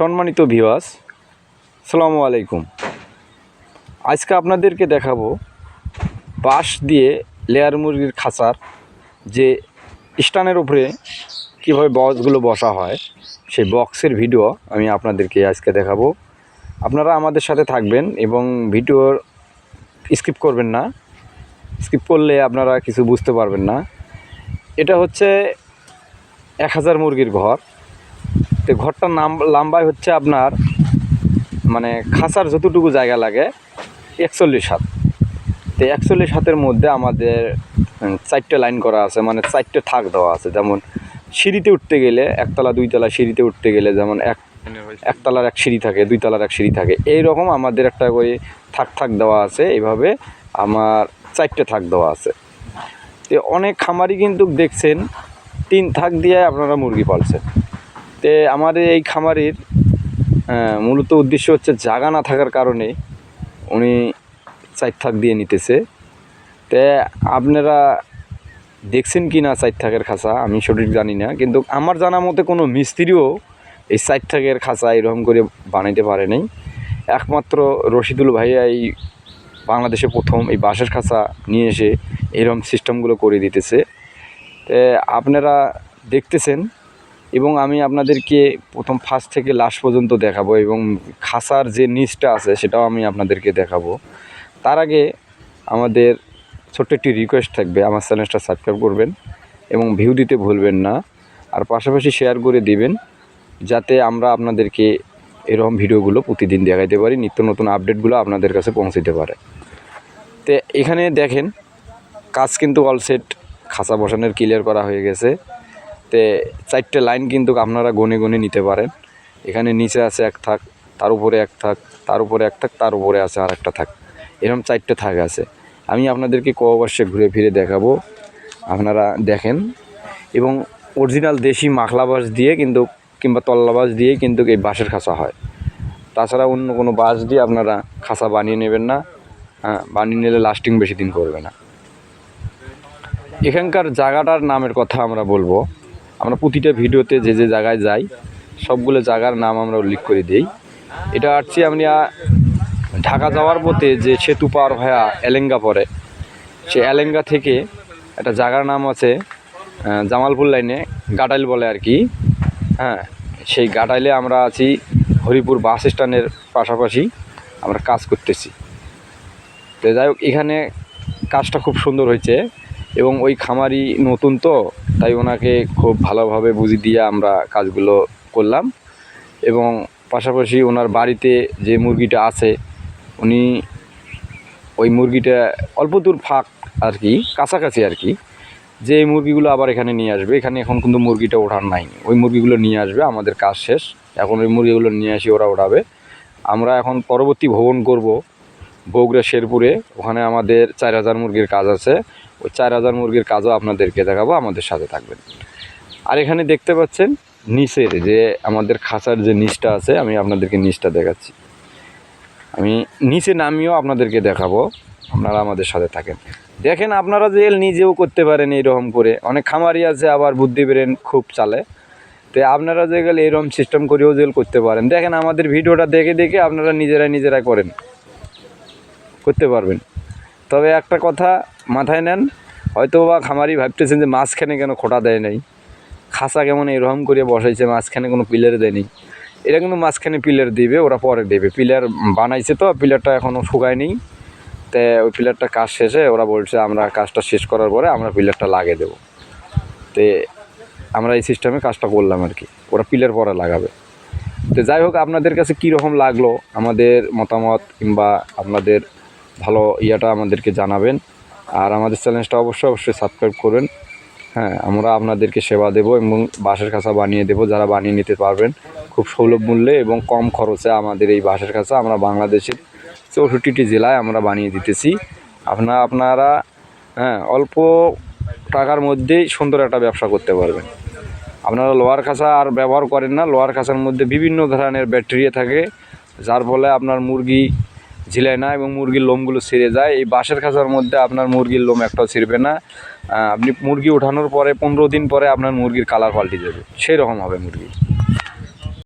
সম্মানিত ভিওয়াস সালামু আলাইকুম। আজকে আপনাদেরকে দেখাবো বাঁশ দিয়ে লেয়ার মুরগির খাঁচার যে স্টানের উপরে কীভাবে বক্সগুলো বসা হয়, সেই বক্সের ভিডিও আমি আপনাদেরকে আজকে দেখাবো। আপনারা আমাদের সাথে থাকবেন এবং ভিডিওর স্কিপ করবেন না। স্কিপ করলে আপনারা কিছু বুঝতে পারবেন না। এটা হচ্ছে এক হাজার মুরগির ঘর। তো ঘরটার নাম লম্বায় হচ্ছে আপনার মানে খাঁচার যতটুকু জায়গা লাগে, একচল্লিশ হাত। তো একচল্লিশ হাতের মধ্যে আমাদের চারটে লাইন করা আছে মানে চারটে থাক দেওয়া আছে। যেমন সিঁড়িতে উঠতে গেলে একতলা, দুইতলা সিঁড়িতে উঠতে গেলে যেমন এক একতলার এক সিঁড়ি থাকে দুই তলার এক সিঁড়ি থাকে। এই রকম আমাদের একটা করে থাক থাক দেওয়া আছে, এইভাবে আমার চারটে থাক দেওয়া আছে। তো অনেক খামারি কিন্তু দেখছেন, তিন থাক দিয়ে আপনারা মুরগি পালছেন। তে আমাদের এই খামারির মূলত উদ্দেশ্য হচ্ছে জাগা না থাকার কারণে উনি চার থাক দিয়ে নিতেছে। তে আপনারা দেখছেন কি না চার থাকের খাঁচা? আমি সঠিক জানি না, কিন্তু আমার জানা মতে কোনো মিস্ত্রিও এই চার থাকের খাঁচা এরকম করে বানাইতে পারে নাই। একমাত্র রশিদুল ভাইয়া এই বাংলাদেশে প্রথম এই বাঁশের খাঁচা নিয়ে এসে এরকম সিস্টেমগুলো করে দিতেছে। তে আপনারা দেখতেছেন এবং আমি আপনাদেরকে প্রথম ফার্স্ট থেকে লাস্ট পর্যন্ত দেখাবো এবং খাসার যে নিচটা আছে সেটাও আমি আপনাদেরকে দেখাবো। তার আগে আমাদের ছোট্ট একটি রিকোয়েস্ট থাকবে, আমার চ্যানেলটা সাবস্ক্রাইব করবেন এবং ভিউ দিতে ভুলবেন না। আর পাশাপাশি শেয়ার করে দিবেন, যাতে আমরা আপনাদেরকে এরকম ভিডিওগুলো প্রতিদিন দেখাইতে পারি, নিত্য নতুন আপডেটগুলো আপনাদের কাছে পৌঁছতে পারে। তো এখানে দেখেন, কাজ কিন্তু অল সেট খাঁচা বসানোর ক্লিয়ার করা হয়ে গেছে। তে চারটে লাইন কিন্তু আপনারা গনে গনে নিতে পারেন। এখানে নিচে আছে এক থাক, তার উপরে এক থাক, তার উপরে এক থাক, তার উপরে আছে আর একটা থাক। এরকম চারটে থাক আছে। আমি আপনাদেরকে ক কবাসে ঘুরে ফিরে দেখাবো। আপনারা দেখেন। এবং অরিজিনাল দেশি মাখলা বাঁশ দিয়ে কিন্তু, কিংবা তল্লা বাঁশ দিয়ে কিন্তু এই বাঁশের খাঁচা হয়। তাছাড়া অন্য কোনো বাঁশ দিয়ে আপনারা খাঁচা বানিয়ে নেবেন না। হ্যাঁ বানিয়ে নিলে লাস্টিং বেশি দিন করবে না। এখানকার জায়গাটার নামের কথা আমরা বলব। আমরা প্রতিটা ভিডিওতে যে যে জায়গায় যাই, সবগুলো জায়গার নাম আমরা উল্লেখ করে দিই। এটা আসছি আমরা ঢাকা যাওয়ার পথে যে সেতু পার হয়ে এলেঙ্গা পড়ে সে এলেঙ্গা থেকে একটা জায়গার নাম আছে জামালপুর লাইনে গাটাইল বলে আর কি। হ্যাঁ সেই গাটাইলে আমরা আছি হরিপুর বাস স্ট্যান্ডের পাশাপাশি আমরা কাজ করতেছি। তো যাই হোক, এখানে কাজটা খুব সুন্দর হয়েছে এবং ওই খামারি নতুন তো। তাই ওনাকে খুব ভালোভাবে বুঝি দিয়ে আমরা কাজগুলো করলাম এবং পাশাপাশি ওনার বাড়িতে যে মুরগিটা আছে, উনি ওই মুরগিটা অল্প দূর ফাঁক আর কি, কাছাকাছি আর কি, যে এই মুরগিগুলো আবার এখানে নিয়ে আসবে, এখানে এখন কিন্তু মুরগিটা ওঠার নাই। ওই মুরগিগুলো নিয়ে আসবে, আমাদের কাজ শেষ। এখন ওই মুরগিগুলো নিয়ে আসি, ওরা ওঠাবে। আমরা এখন পরবর্তী ভ্রমণ করব বগুড়া শেরপুরে। ওখানে আমাদের চার হাজার মুরগির কাজ আছে। ওই চার হাজার মুরগির কাজও আপনাদেরকে দেখাবো, আমাদের সাথে থাকবেন। আর এখানে দেখতে পাচ্ছেন নিচের যে আমাদের খাঁচার যে নিচটা আছে, আমি আপনাদেরকে নিচটা দেখাচ্ছি। আমি নিচে নামিয়েও আপনাদেরকে দেখাবো, আপনারা আমাদের সাথে থাকেন। দেখেন আপনারা যে নিজেও করতে পারেন এইরকম করে। অনেক খামারি আছে, আবার বুদ্ধি বেরেন খুব চালে। তো আপনারা যে গেলে এরকম সিস্টেম করেও জেল করতে পারেন। দেখেন আমাদের ভিডিওটা দেখে দেখে আপনারা নিজেরাই নিজেরাই করেন। করতে পারবেন। তবে একটা কথা মাথায় নেন হয়তো বা খামারি ভাবতেছেন যে মাঝখানে কেন খোটা দেয় নাই। খাসা কেমন এরকম করে বসাইছে, মাঝখানে কোনো পিলার দেয়নি এটা কিন্তু মাঝখানে পিলার দিবে, ওরা পরে দেবে। পিলার বানাইছে তো, পিলারটা এখনও শুকায়নি তো ওই পিলারটা কাজ শেষে ওরা বলছে, আমরা কাজটা শেষ করার পরে আমরা পিলারটা লাগিয়ে দেবো। তো আমরা এই সিস্টেমে কাজটা করলাম আর কি। ওরা পিলার পরে লাগাবে। তো যাই হোক, আপনাদের কাছে কী রকম লাগল আমাদের মতামত কিংবা আপনাদের ভালো ইয়েটা আমাদেরকে জানাবেন। আর আমাদের চ্যানেলটা অবশ্যই অবশ্যই সাবস্ক্রাইব করবেন। হ্যাঁ আমরা আপনাদেরকে সেবা দেব এবং বাঁশের খাঁচা বানিয়ে দেব, যারা বানিয়ে নিতে পারবেন। খুব সুলভ মূল্যে এবং কম খরচে আমাদের এই বাঁশের খাঁচা আমরা বাংলাদেশের চৌষট্টিটি জেলায় আমরা বানিয়ে দিতেছি। আপনারা আপনারা হ্যাঁ অল্প টাকার মধ্যেই সুন্দর একটা ব্যবসা করতে পারবেন। আপনারা লোহার খাঁচা আর ব্যবহার করেন না। লোহার খাঁচার মধ্যে বিভিন্ন ধরনের ব্যাকটেরিয়া থাকে, যার ফলে আপনার মুরগি ঝিলায় না এবং মুরগির লোমগুলো ছিঁড়ে যায়। এই বাঁশের খাঁচার মধ্যে আপনার মুরগির লোম একটাও ছিঁড়বে না। আপনি মুরগি ওঠানোর পরে পনেরো দিন পরে আপনার মুরগির কালার পাল্টে যাবে। সেই রকম হবে মুরগি।